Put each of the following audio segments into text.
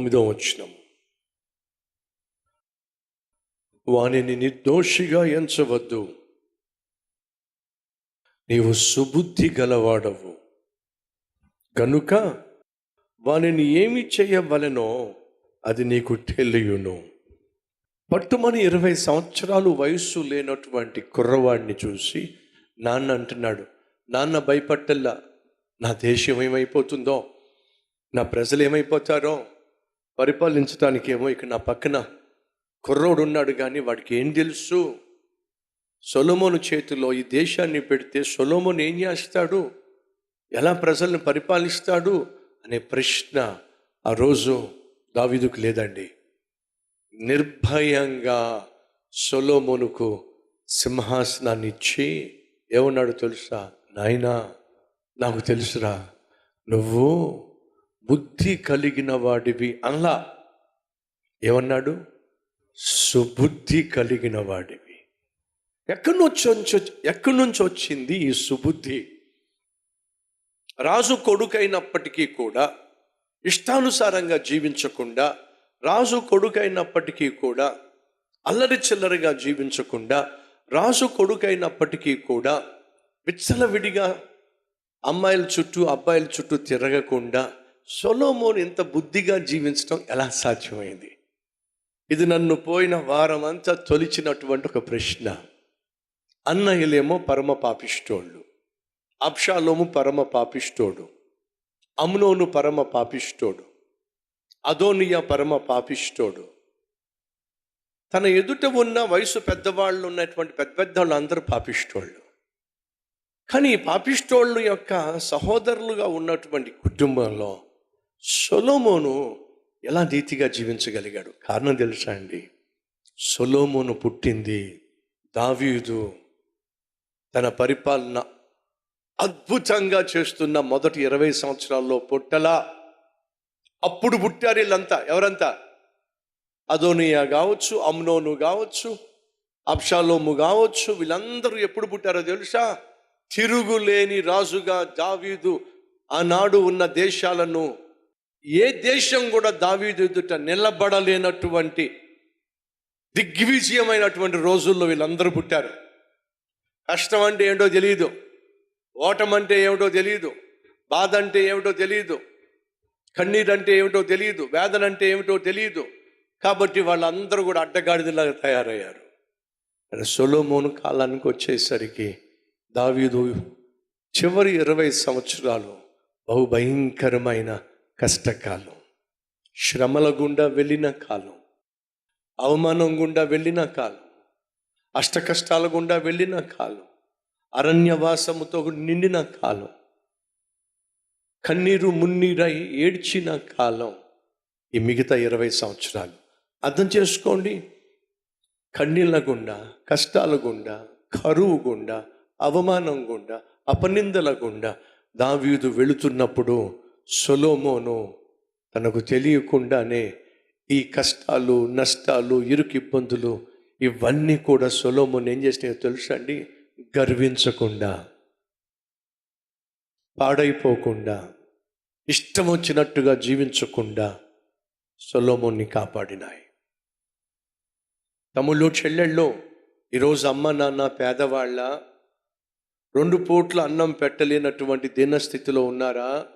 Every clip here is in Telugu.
తొమ్మిదో వచ్చినం. వానిని నిర్దోషిగా ఎంచవద్దు. నీవు సుబుద్ధి గలవాడవు. కనుక వానిని ఏమి చేయవలెనో అది నీకు తెలియను. పట్టుమని ఇరవై సంవత్సరాలు వయస్సు లేనటువంటి కుర్రవాడిని చూసి నాన్న అంటున్నాడు నాన్న భయపట్టల్లా. నా దేశం ఏమైపోతుందో? నా ప్రజలు ఏమైపోతారో? పరిపాలించడానికేమో ఇక నా పక్కన కుర్రోడు ఉన్నాడు కానీ వాడికి ఏం తెలుసు? సొలోమోను చేతిలో ఈ దేశాన్ని పెడితే సొలోమోను ఏం చేస్తాడు? ఎలా ప్రజల్ని పరిపాలిస్తాడు? అనే ప్రశ్న ఆ రోజు దావీదుకు లేదండి. నిర్భయంగా సొలోమోనుకు సింహాసనాన్ని ఇచ్చి ఏమన్నాడు తెలుసా? నాయనా నాకు తెలుసురా నువ్వు బుద్ధి కలిగిన వాడివి అల్లా ఏమన్నాడు? సుబుద్ధి కలిగిన వాడివి. ఎక్కడి నుంచి ఎక్కడి నుంచి వచ్చింది ఈ సుబుద్ధి? రాజు కొడుకైనప్పటికీ కూడా ఇష్టానుసారంగా జీవించకుండా రాజు కొడుకైనప్పటికీ కూడా అల్లరి చిల్లరిగా జీవించకుండా రాజు కొడుకైనప్పటికీ కూడా విచ్చలవిడిగా అమ్మాయిల చుట్టూ అబ్బాయిల చుట్టూ తిరగకుండా సొలోమోన్ ఇంత బుద్ధిగా జీవించడం ఎలా సాధ్యమైంది? ఇది నన్ను పోయిన వారం అంతా తొలిచినటువంటి ఒక ప్రశ్న. అన్నయ్యలేమో పరమ పాపిష్టోళ్ళు అప్షాలోము పరమ పాపిష్టోడు. అమ్నోను పరమ పాపిష్టోడు. అదోనియా పరమ పాపిష్టోడు. తన ఎదుట ఉన్న వయసు పెద్దవాళ్ళు ఉన్నటువంటి పెద్ద పెద్దవాళ్ళు అందరూ పాపిష్టోళ్ళు కానీ పాపిష్టోళ్ళు యొక్క సహోదరులుగా ఉన్నటువంటి కుటుంబంలో సొలోమోను ఎలా నీతిగా జీవించగలిగాడు? కారణం తెలుసా అండి? సొలోమోను పుట్టింది దావీదు తన పరిపాలన అద్భుతంగా చేస్తున్న మొదటి ఇరవై సంవత్సరాల్లో పుట్టలా. అప్పుడు పుట్టారు వీళ్ళంతా. ఎవరంతా? అదోనియా కావచ్చు అమ్నోను కావచ్చు అబ్షాలోము కావచ్చు. వీళ్ళందరూ ఎప్పుడు పుట్టారో తెలుసా? తిరుగులేని రాజుగా దావీదు ఆనాడు ఉన్న దేశాలను ఏ దేశం కూడా దావీదు ఎదుట నిలబడలేనటువంటి దిగ్విజయమైనటువంటి రోజుల్లో వీళ్ళందరూ పుట్టారు. కష్టం అంటే ఏంటో తెలియదు ఓటం అంటే ఏమిటో తెలియదు బాధ అంటే ఏమిటో తెలియదు కన్నీరు అంటే ఏమిటో తెలియదు వేదన అంటే ఏమిటో తెలియదు కాబట్టి వాళ్ళందరూ కూడా అడ్డగాడిదలాగా తయారయ్యారు. సొలోమోను కాలానికి వచ్చేసరికి దావీదు చివరి ఇరవై సంవత్సరాలు బహు భయంకరమైన కష్టకాలం శ్రమల గుండా వెళ్ళిన కాలం అవమానం గుండా వెళ్ళిన కాలం అష్ట కష్టాల గుండా వెళ్ళిన కాలం అరణ్యవాసముతో నిండిన కాలం కన్నీరు మున్నీరై ఏడ్చిన కాలం. ఈ మిగతా ఇరవై సంవత్సరాలు అర్థం చేసుకోండి. కన్నీళ్ళ గుండా కష్టాల గుండా కరువు గుండా అవమానం గుండా అపనిందల గుండా దావీదు వెళుతున్నప్పుడు సొలోమోను తనకు తెలియకుండానే ఈ కష్టాలు నష్టాలు ఇరుకు ఇబ్బందులు ఇవన్నీ కూడా సొలోమోన్ ఏం చేసినాయో తెలుసా అండి? గర్వించకుండా పాడైపోకుండా ఇష్టం వచ్చినట్టుగా జీవించకుండా సొలోమోన్ని కాపాడినాయి. తమ్ముళ్ళు చెల్లెళ్ళు ఈరోజు అమ్మ నాన్న పేదవాళ్ళ రెండు పూట్ల అన్నం పెట్టలేనటువంటి దీనస్థితిలో ఉన్నారా?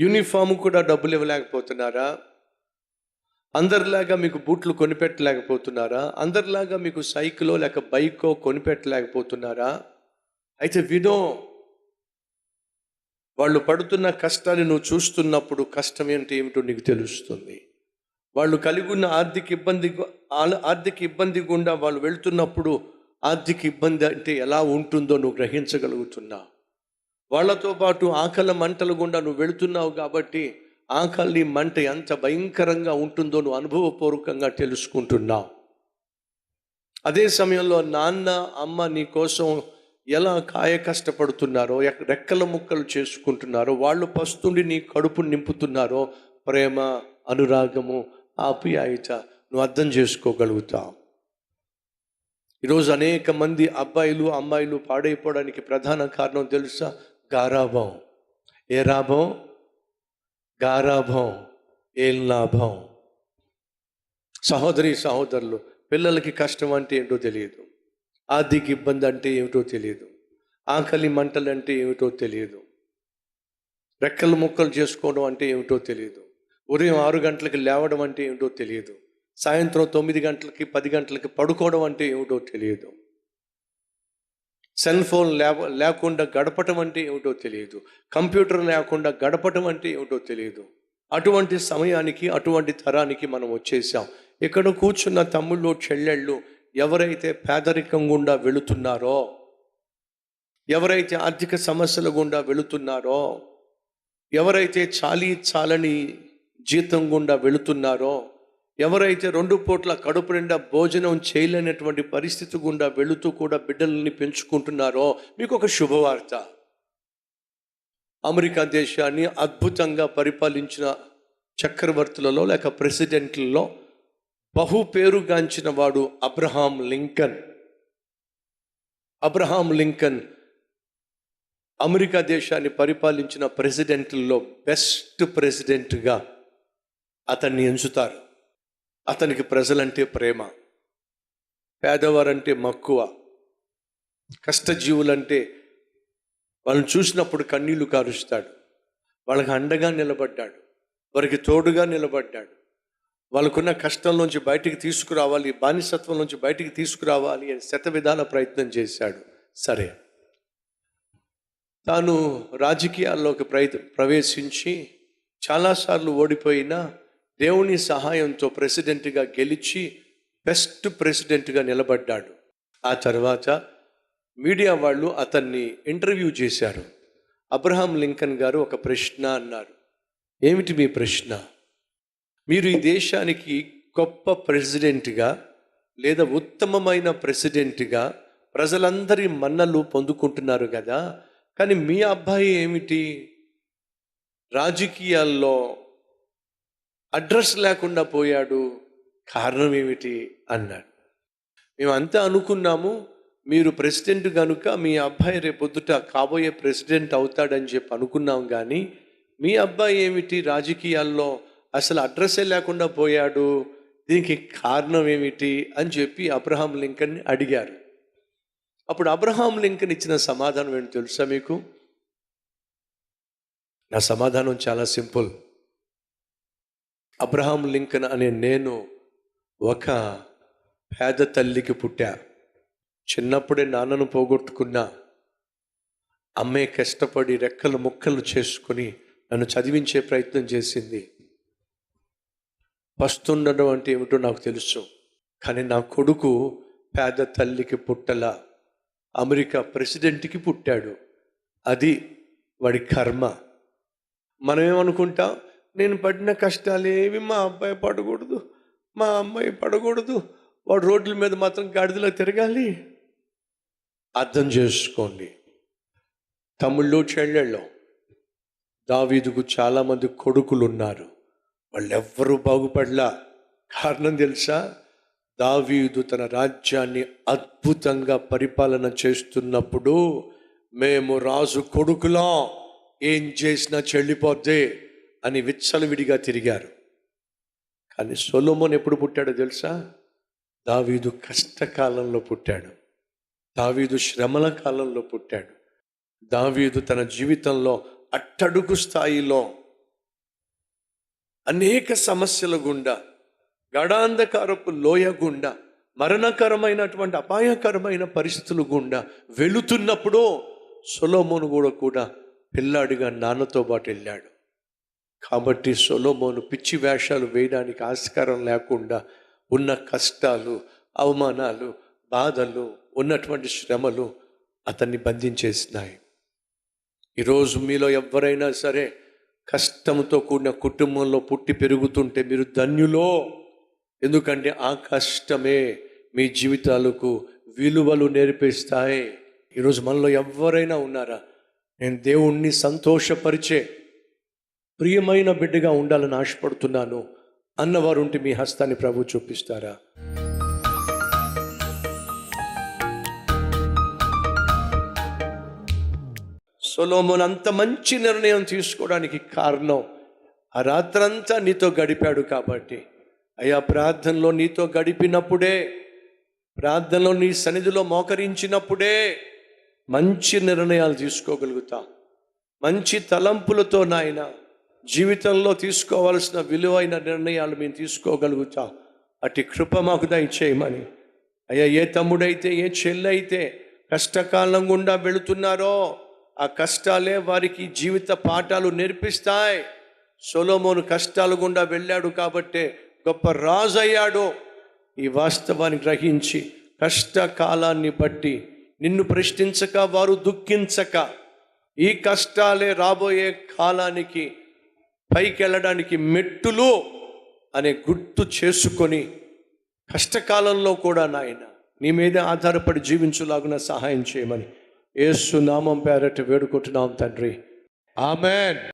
యూనిఫామ్ కూడా డబ్బులు ఇవ్వలేకపోతున్నారా? అందరిలాగా మీకు బూట్లు కొనిపెట్టలేకపోతున్నారా? అందరిలాగా మీకు సైకిలో లేక బైకో కొనిపెట్టలేకపోతున్నారా? అయితే వినో వాళ్ళు పడుతున్న కష్టాన్ని నువ్వు చూస్తున్నప్పుడు కష్టం ఏంటి ఏమిటో నీకు తెలుస్తుంది. వాళ్ళు కలిగి ఉన్న ఆర్థిక ఇబ్బంది ఆర్థిక ఇబ్బంది గుండా వాళ్ళు వెళ్తున్నప్పుడు ఆర్థిక ఇబ్బంది అంటే ఎలా ఉంటుందో నువ్వు గ్రహించగలుగుతున్నావు. వాళ్ళతో పాటు ఆకలి మంటల గుండా నువ్వు వెళుతున్నావు కాబట్టి ఆకలి మంట ఎంత భయంకరంగా ఉంటుందో నువ్వు అనుభవపూర్వకంగా తెలుసుకుంటున్నావు. అదే సమయంలో నాన్న అమ్మ నీ కోసం ఎలా కాయ కష్టపడుతున్నారో రెక్కల ముక్కలు చేసుకుంటున్నారో వాళ్ళు పస్తుండి నీ కడుపు నింపుతున్నారో ప్రేమ అనురాగము ఆప్యాయత నువ్వు అర్థం చేసుకోగలుగుతావు. ఈరోజు అనేక మంది అబ్బాయిలు అమ్మాయిలు పాడైపోవడానికి ప్రధాన కారణం తెలుసా? గారాభం. ఏ రాభం? గారాభం ఏం లాభం సహోదరి సహోదరులు పిల్లలకి కష్టం అంటే ఏంటో తెలియదు. ఆర్థిక ఇబ్బంది అంటే ఏమిటో తెలియదు. ఆకలి మంటలు అంటే ఏమిటో తెలియదు. రెక్కలు ముక్కలు చేసుకోవడం అంటే ఏమిటో తెలియదు. ఉదయం ఆరు గంటలకి లేవడం అంటే ఏమిటో తెలియదు. సాయంత్రం తొమ్మిది గంటలకి పది గంటలకి పడుకోవడం అంటే ఏమిటో తెలియదు. సెల్ ఫోన్ లేవ లేకుండా గడపటం అంటే ఏమిటో తెలియదు. కంప్యూటర్ లేకుండా గడపటం అంటే ఏమిటో తెలియదు. అటువంటి సమయానికి అటువంటి తరానికి మనం వచ్చేసాం. ఇక్కడ కూర్చున్న తమ్ముళ్ళు చెల్లెళ్ళు ఎవరైతే పేదరికం గుండా వెళుతున్నారో ఎవరైతే ఆర్థిక సమస్యల గుండా వెళుతున్నారో ఎవరైతే చాలీ చాలని జీతం గుండా వెళుతున్నారో ఎవరైతే రెండు పూట్ల కడుపు నిండా భోజనం చేయలేనటువంటి పరిస్థితి గుండా వెళుతూ కూడా బిడ్డల్ని పెంచుకుంటున్నారో మీకు ఒక శుభవార్త. అమెరికా దేశాన్ని అద్భుతంగా పరిపాలించిన చక్రవర్తులలో లేక ప్రెసిడెంట్లలో బహు పేరుగాంచిన వాడు Abraham Lincoln. Abraham Lincoln America దేశాన్ని పరిపాలించిన ప్రెసిడెంట్లలో బెస్ట్ ప్రెసిడెంట్గా అతన్ని ఎంచుతారు. అతనికి ప్రజలంటే ప్రేమ పేదవారంటే మక్కువ కష్టజీవులంటే వాళ్ళని చూసినప్పుడు కన్నీళ్ళు కారుస్తాడు. వాళ్ళకి అండగా నిలబడ్డాడు వారికి తోడుగా నిలబడ్డాడు. వాళ్ళకున్న కష్టంలోంచి బయటికి తీసుకురావాలి బానిసత్వం నుంచి బయటికి తీసుకురావాలి అని శత విధాల ప్రయత్నం చేశాడు. సరే. తాను రాజకీయాల్లోకి ప్రయత్ ప్రవేశించి చాలాసార్లు ఓడిపోయినా దేవుని సహాయంతో ప్రెసిడెంట్గా గెలిచి బెస్ట్ ప్రెసిడెంట్గా నిలబడ్డాడు. ఆ తర్వాత మీడియా వాళ్ళు అతన్ని ఇంటర్వ్యూ చేశారు. అబ్రహాం లింకన్ గారు ఒక ప్రశ్న అన్నారు. ఏమిటి మీ ప్రశ్న? మీరు ఈ దేశానికి గొప్ప ప్రెసిడెంట్గా లేదా ఉత్తమమైన ప్రెసిడెంట్గా ప్రజలందరి మన్నలు పొందుకుంటున్నారు కదా? కానీ మీ అబ్బాయి ఏమిటి? రాజకీయాల్లో అడ్రస్ లేకుండా పోయాడు. కారణం ఏమిటి? అన్నాడు. మేమంతా అనుకున్నాము మీరు ప్రెసిడెంట్ కనుక మీ అబ్బాయి రేపొద్దుట కాబోయే ప్రెసిడెంట్ అవుతాడని చెప్పి అనుకున్నాం కానీ మీ అబ్బాయి ఏమిటి? రాజకీయాల్లో అసలు అడ్రస్సే లేకుండా పోయాడు. దీనికి కారణం ఏమిటి? అని చెప్పి అబ్రహాం లింకన్ని అడిగారు. అప్పుడు అబ్రహాం లింకన్ ఇచ్చిన సమాధానం ఏంటి తెలుసా మీకు? నా సమాధానం చాలా సింపుల్. అబ్రహాం లింకన్ అనే నేను ఒక పేద తల్లికి పుట్టా. చిన్నప్పుడే నాన్నను పోగొట్టుకున్నా. అమ్మే కష్టపడి రెక్కలు ముక్కలు చేసుకుని నన్ను చదివించే ప్రయత్నం చేసింది. పస్తుండడం అంటే ఏమిటో నాకు తెలుసు. కానీ నా కొడుకు పేద తల్లికి పుట్టల. అమెరికా ప్రెసిడెంట్కి పుట్టాడు. అది వాడి కర్మ. మనం ఏమనుకుంటాం నేను పడిన కష్టాలు ఏవి మా అబ్బాయి పడకూడదు మా అమ్మాయి పడకూడదు. వాడు రోడ్ల మీద మాత్రం గాడిదలో తిరగాలి. అర్థం చేసుకోండి. తమ్ముళ్ళు చెల్లెళ్ళు. దావీదుకు చాలామంది కొడుకులు ఉన్నారు వాళ్ళెవ్వరూ బాగుపడలా. కారణం తెలుసా? దావీదు తన రాజ్యాన్ని అద్భుతంగా పరిపాలన చేస్తున్నప్పుడు మేము రాజు కొడుకులం. ఏం చేసినా చెల్లిపోద్దే. అని విచ్చలవిడిగా తిరిగారు. కానీ సొలోమోన్ ఎప్పుడు పుట్టాడో తెలుసా? దావీదు కష్టకాలంలో పుట్టాడు. దావీదు శ్రమల కాలంలో పుట్టాడు. దావీదు తన జీవితంలో అట్టడుగు స్థాయిలో అనేక సమస్యల గుండా గడాంధకారపు లోయ గుండా మరణకరమైనటువంటి అపాయకరమైన పరిస్థితులు గుండా వెళుతున్నప్పుడు సొలోమోను కూడా కూడా పిల్లాడిగా నాన్నతో పాటు వెళ్ళాడు. కాబట్టి సొలోమోను పిచ్చి వేషాలు వేయడానికి ఆస్కారం లేకుండా ఉన్న కష్టాలు అవమానాలు బాధలు ఉన్నటువంటి శ్రమలు అతన్ని బంధించేసినాయి. ఈరోజు మీలో ఎవరైనా సరే కష్టంతో కూడిన కుటుంబంలో పుట్టి పెరుగుతుంటే మీరు ధన్యులో. ఎందుకంటే ఆ కష్టమే మీ జీవితాలకు విలువలు నేర్పిస్తాయి. ఈరోజు మనలో ఎవరైనా ఉన్నారా? నేను దేవుణ్ణి సంతోషపరిచే ప్రియమైన బిడ్డగా ఉండాలని ఆశపడుతున్నాను. అన్నవారుంటి మీ హస్తాన్ని ప్రభు చూపిస్తారా? సొలోమోన్ అంత మంచి నిర్ణయం తీసుకోవడానికి కారణం ఆ రాత్రంతా నీతో గడిపాడు కాబట్టి. అయ్యా ప్రార్థనలో నీతో గడిపినప్పుడే ప్రార్థనలో నీ సన్నిధిలో మోకరించినప్పుడే మంచి నిర్ణయాలు తీసుకోగలుగుతాం. మంచి తలంపులతో నాయన జీవితంలో తీసుకోవాల్సిన విలువైన నిర్ణయాలు మేము తీసుకోగలుగుతాం. అటు కృప మాకు దయచేయమని. అయ్యా ఏ తమ్ముడైతే ఏ చెల్లైతే కష్టకాలం గుండా వెళుతున్నారో ఆ కష్టాలే వారికి జీవిత పాఠాలు నేర్పిస్తాయి. సొలోమోను కష్టాలు గుండా వెళ్ళాడు కాబట్టే గొప్ప రాజు అయ్యాడు ఈ వాస్తవాన్ని గ్రహించి కష్టకాలాన్ని బట్టి నిన్ను ప్రశ్నించక వారు దుఃఖించక ఈ కష్టాలే రాబోయే కాలానికి పైకి వెళ్ళడానికి మెట్టులు అనే గుర్తు చేసుకొని కష్టకాలంలో కూడా నాయన నీ మీద ఆధారపడి జీవించులాగున సహాయం చేయమని ఏసు నామం పేరట వేడుకుంటున్నాం తండ్రి. ఆమెన్.